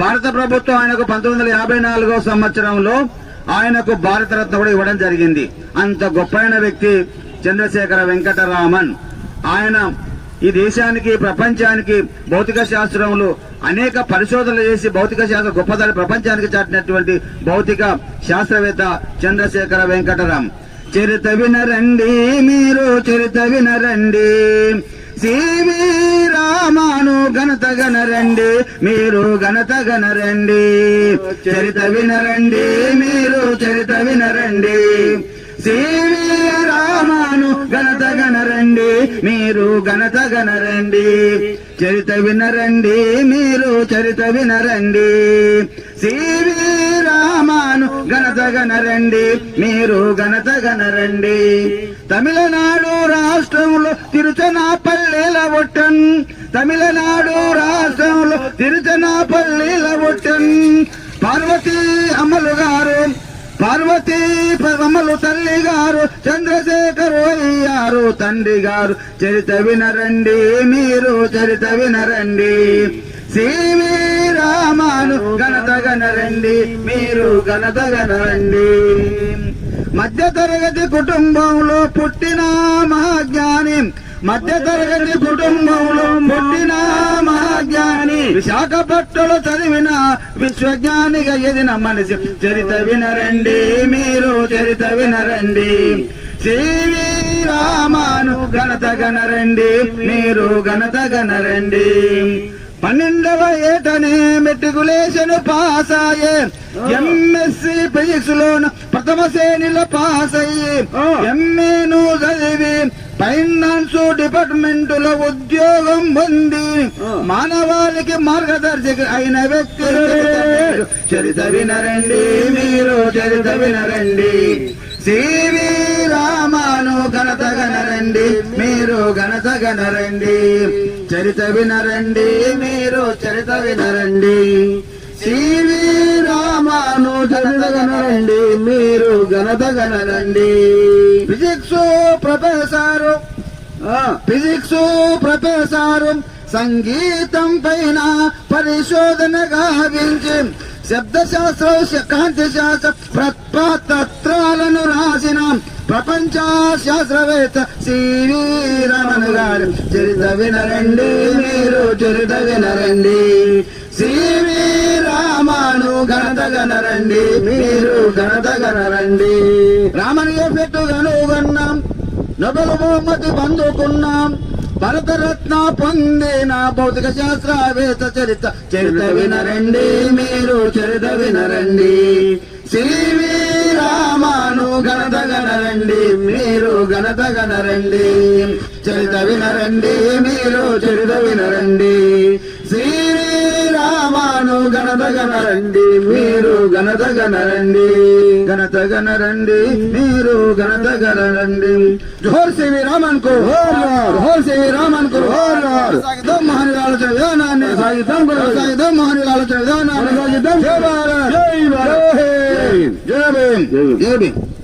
భారత ప్రభుత్వం ఆయనకు పంతొమ్మిది వందల యాభై నాలుగో సంవత్సరంలో ఆయనకు భారతరత్న కూడా ఇవ్వడం జరిగింది. అంత గొప్పైన వ్యక్తి చంద్రశేఖర వెంకటరామన్. ఆయన ఈ దేశానికి ప్రపంచానికి భౌతిక శాస్త్రంలో అనేక పరిశోధనలు చేసి భౌతిక శాస్త్ర గొప్పదాన్ని ప్రపంచానికి చాటినటువంటి భౌతిక శాస్త్రవేత్త చంద్రశేఖర వెంకటరామ్. చరిత వినరండి మీరు చరిత వినరండి సివి రామాను ఘనత గనరండి మీరు ఘనత గనరండి చరిత వినరండి మీరు చరిత వినరండి సివి ఘనత గనరండి మీరు ఘనత గనరండి చరిత వినరండి మీరు చరిత వినరండి. సివి రామాను ఘనత గనరండి మీరు ఘనత గనరండి తమిళనాడు రాష్ట్రంలో తిరుచనాపల్లిల ఒట్టన్ తమిళనాడు రాష్ట్రంలో తిరుచనాపల్లిల ఒట్టన్ పార్వతీ అమ్మలు గారు పార్వతీ అమ్మలు తల్లి గారు చంద్రశేఖర్ అయ్యారు తండ్రి గారు చరిత వినరండి మీరు చరిత వినరండి. సివి రామాను గణతగనరండి మీరు గణతగనరండి మధ్య తరగతి కుటుంబంలో పుట్టిన మహాజ్ఞాని మధ్య తరగతి కుటుంబంలో పుట్టిన విశాఖపట్నంలో చదివిన విశ్వజ్ఞానిగా ఎదిన మనిషి. చరిత వినరండి మీరు చరిత వినరండి. సివి రామాను ఘనత గనరండి మీరు ఘనత గనరండి. పన్నెండవ ఏటనే మెట్రికులేషన్ పాస్ అయ్యే ఎంఎస్సి ఫిజిక్స్ లోను ప్రథమ శ్రేణిలో పాస్ అయ్యి ఎంఏను చదివి ఫైనాన్స్ డిపార్ట్మెంట్లో ఉద్యోగం పొంది మానవాళికి మార్గదర్శక అయిన వ్యక్తి చరిత వినరండి మీరు చరిత వినరండి సివి రామాను ఘనత గనరండి మీరు ఘనత గనరండి చరిత వినరండి మీరు చరిత వినరండి సివి రామాను ఘనత గనరండి మీరు ఘనత గనరండి ఫిజిక్స్ ప్రొఫెసరు. ఫిజిక్స్ ప్రొఫెసరు సంగీతం పైన పరిశోధన గావించి శబ్దశాస్త్ర కాంతి శాస్త్ర ప్రత్పాత్రాలను రాసిన ప్రపంచ శాస్త్రవేత్త సివి రమణ గారు. చరిత వినరండి మీరు చరిత వినరండి. సివి రామాను మీరు ఘనత గనరండి రామనియ పెట్టు గనుగన్నాం. నొబెల్ బహుమతి పొందుకున్నాం భరతరత్న పొందిన భౌతిక శాస్త్రవేత్త చరిత్ర. చరిత వినరండి. మీరు చరిత వినరండి. సివి రామాను ఘనత గనరండి మీరు ఘనత గనరండి చరిత వినరండి. మీరు చరిత వినరండి. శ్రీ రామాను ఘనత గనరండి మీరు ఘనత గనరండి ఘనత గనరండి మీరు ఘనత గనరండి జోహర్ సివి రామన్కు జోహర్ సివి రామన్కు సాగితం మహనీయుల ఆలోచన విధానాన్ని. సాగితం సాగితం. మహనీయుల ఆలోచన విధానాన్ని. సాగితం. జై భారత్. జై భారత్. జై భీమ్. జై భీమ్.